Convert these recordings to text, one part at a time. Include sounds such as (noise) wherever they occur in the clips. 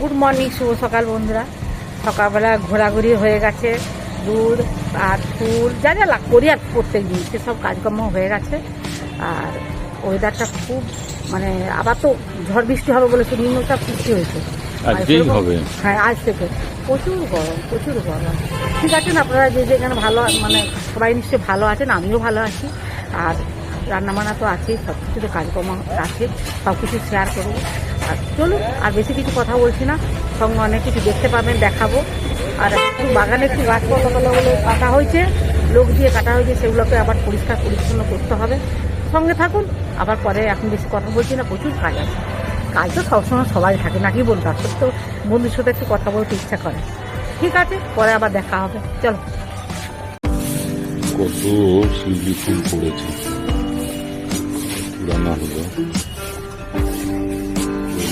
Good morning শুভ সকাল বন্ধুরা। সকালবেলা ঘোরাঘুরি হয়ে গেছে। দুধ আর ফুল যা যা লাগ করি আর প্রত্যেক দিন সেসব কাজকর্ম হয়ে গেছে। আর ওয়েদারটা খুব মানে আবার তো ঝড় বৃষ্টি হবে বলে নিম্নচাপ সৃষ্টি হয়েছে। হ্যাঁ আজ থেকে। প্রচুর গরম প্রচুর গরম। ঠিক আছে না আপনারা যে যেখানে ভালো মানে সবাই নিশ্চয়ই ভালো আছেন আমিও ভালো আছি। আর রান্নাবান্না তো আছেই সব কিছুতে কাজকর্ম আছে সব কিছু শেয়ার করব। চলুন, আর বেশি কিছু কথা বলছি না। সঙ্গে অনেক কিছু দেখতে পাবেন, দেখাবো। আর একটু বাগানে একটু গাছপালাগুলো কাটা হয়েছে, লোক দিয়ে কাটা হয়েছে, সেগুলোকে আবার পরিষ্কার পরিচ্ছন্ন করতে হবে। সঙ্গে থাকুন, আবার পরে এখন বেশি কথা বলছি না, প্রচুর কাজ আছে। কাজ তো সবসময় সবাই থাকে, নাকি বলুন? তারপর তো বন্ধুর সাথে একটু কথা বলতে ইচ্ছা করে। ঠিক আছে, পরে আবার দেখা হবে। চলো। হলো।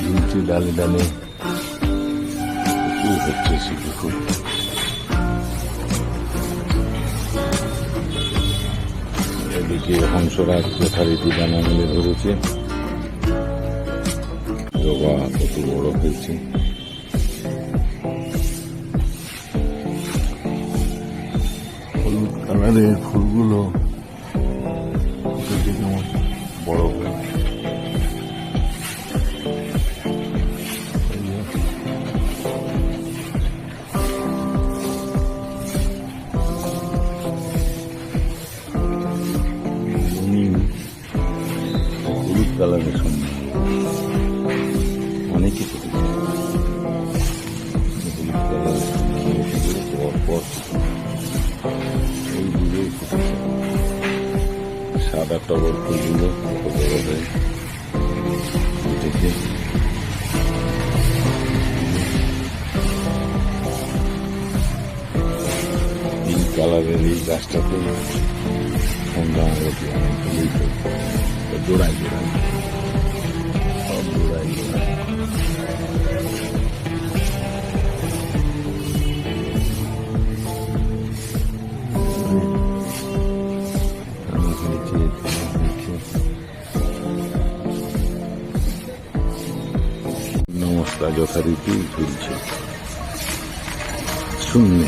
ঝুলছে। ডালে ডালে প্রচুর হচ্ছে শিল্পী ফুল এদিকে হংসরাজ যথারীতি দানা মেলে ধরেছে জবা কত বড় হয়েছে হলুদ কালারের ফুলগুলো পর এই দূরে সাদা টগর ফুলগুলো হয়ে কালারের এই গাছটাতে সন্ধ্যা আরতি নমস্কার যথারীতি শূন্য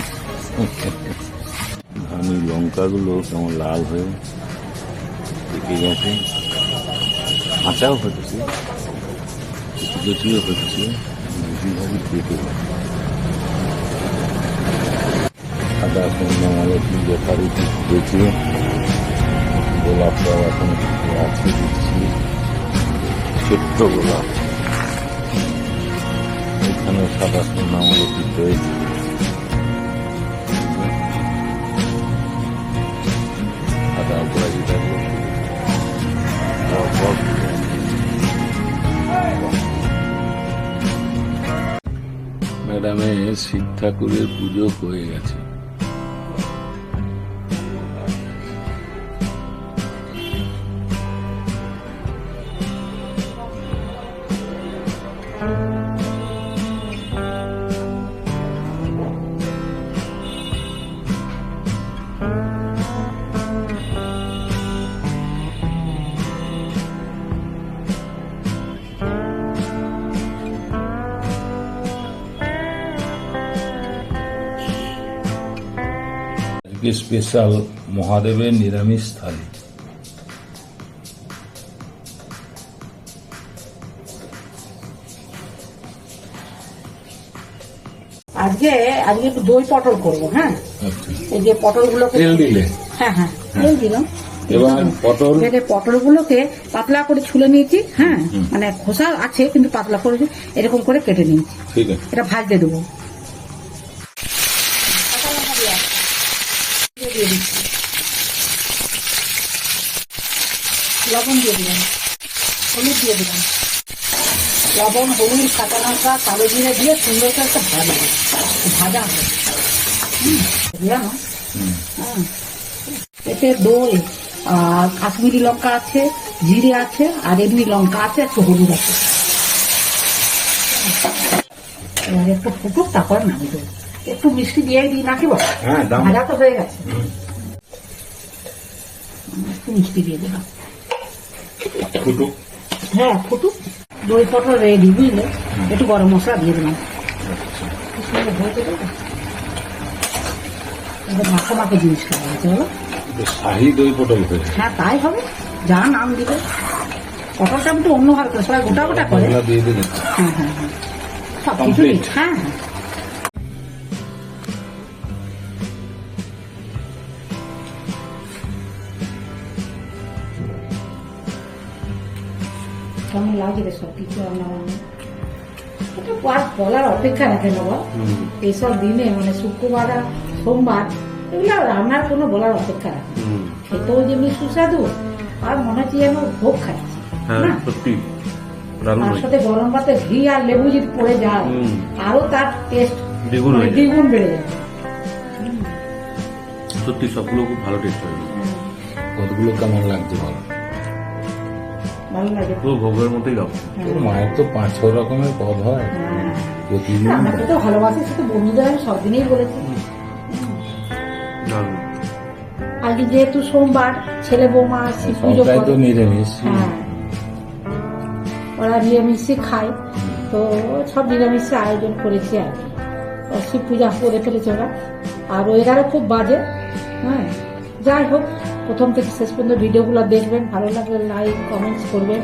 ধানি লঙ্কাগুলো কেমন লাল হয়ে পেকে গেছে। কাঁচাও হচ্ছে কিছু কিছুও হচ্ছে বেশিরভাগই পেকে গেছে। সাদা যথারীতি এখন দিচ্ছি। ছোট্ট গোলাপ। এখানে সাদা সন্ধ্যা মালতী হয়েছে সাদা অপরাজিতা ম্যাডামের শিব ঠাকুরের পুজো হয়ে গেছে। আজকে স্পেশাল মহাদেবের নিরামিষ থালি। আজকে আজকে একটু দই পটল করব হ্যাঁ? আচ্ছা। এই যে পটলগুলোকে তেল দিলে? হ্যাঁ হ্যাঁ তেল দিলাম। এবার পটল এখানে পটলগুলোকে পাতলা করে ছুলে নিয়েছি হ্যাঁ? মানে খোসা আছে কিন্তু পাতলা করে এরকম করে কেটে নিয়েছি। এটা ভাজতে দেবো। দিয়ে দিচ্ছি। লবণ দিয়ে দিলাম হলুদ দিয়ে দিলাম লবণ হলুদ কাঁচা লঙ্কা কালো জিরে দিয়ে সুন্দর করে একটা ভাজা। ভাজা হবে হুম, হুম। হ্যাঁ। এতে দই আর কাশ্মীরি লঙ্কা আছে জিরে আছে আর এমনি লঙ্কা আছে একটু হলুদ আছে এবার একটু ফুটুক তারপর নামি দেবো একটু মিষ্টি দিয়ে দিই নাকি বল হ্যাঁ ভাজা তো হয়ে গেছে। একটু মিষ্টি দিয়ে দিলাম। ফুটুক হ্যাঁ ফুটুক দই পটল রেডি বুঝলে? একটু গরম মশলা দিয়ে দিলাম। আচ্ছা। মাখো মাখো জিনিস খাওয়া হয়েছে বলো। শাহি দই পটল হ্যাঁ তাই হবে। যা নাম দিবে পটলটা একটু অন্য ভাবে সবাই গোটা গোটা করে। দিয়ে দিলে। হ্যাঁ হ্যাঁ হ্যাঁ। সব কিছু হ্যাঁ হ্যাঁ। কেমন লাগে রে সব কিছু রান্না এটা আর বলার অপেক্ষা রাখে না বল এইসব দিনে মানে শুক্রবার আর সোমবার এগুলো রান্নার কোনো বলার অপেক্ষা রাখে খেতেও যেমনি সুস্বাদু আর মনে হচ্ছে যেন ভোগ খাচ্ছি হ্যাঁ সত্যি। তার সাথে গরম ভাতে ঘি আর লেবু যদি পড়ে যায় হুম। আরও তার টেস্ট দ্বিগুণ হয়ে যায়। দ্বিগুণ বেড়ে যাবে সত্যি সবগুলো খুব ভালো টেস্ট হয়েছে পদগুলো কেমন লাগছে বলো? ভালো লাগে। পুরো ভোগের মতোই লাগছে মায়ের তো পাঁচ ছ রকমের পদ হয়। হ্যাঁ। প্রতিদিন আমাকে তো ভালোবাসি সে তো বন্ধুদের আমি সব দিনেই বলেছি। আজকে যেহেতু সোমবার ছেলে বৌমা আসি পুজো তো নিরামিষ। হ্যাঁ। ওরা নিরামিষই খায়। তো সব নিরামিষে আয়োজন করেছি আর কি। শিব পূজা করে ফেলেছে ওরা। আর ওয়েদারও খুব বাজে। হ্যাঁ। যাই হোক। প্রথম থেকে শেষ পর্যন্ত ভিডিওগুলো দেখবেন ভালো লাগলে লাইক কমেন্টস করবেন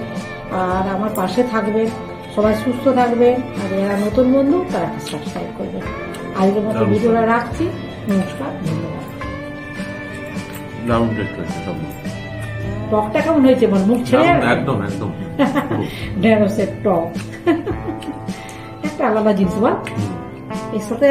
আর আমার পাশে থাকবেন সবাই সুস্থ থাকবেন আর যারা নতুন বন্ধু তারা সাবস্ক্রাইব করবেন। আজকের মতো ভিডিওটা রাখছি নমস্কার ধন্যবাদ। টকটা কেমন হয়েছে বল? মুখ ছেড়ে? একদম একদম। (laughs) ঢেঁড়সের টক (laughs) একটা আলাদা জিনিস বল। এর সাথে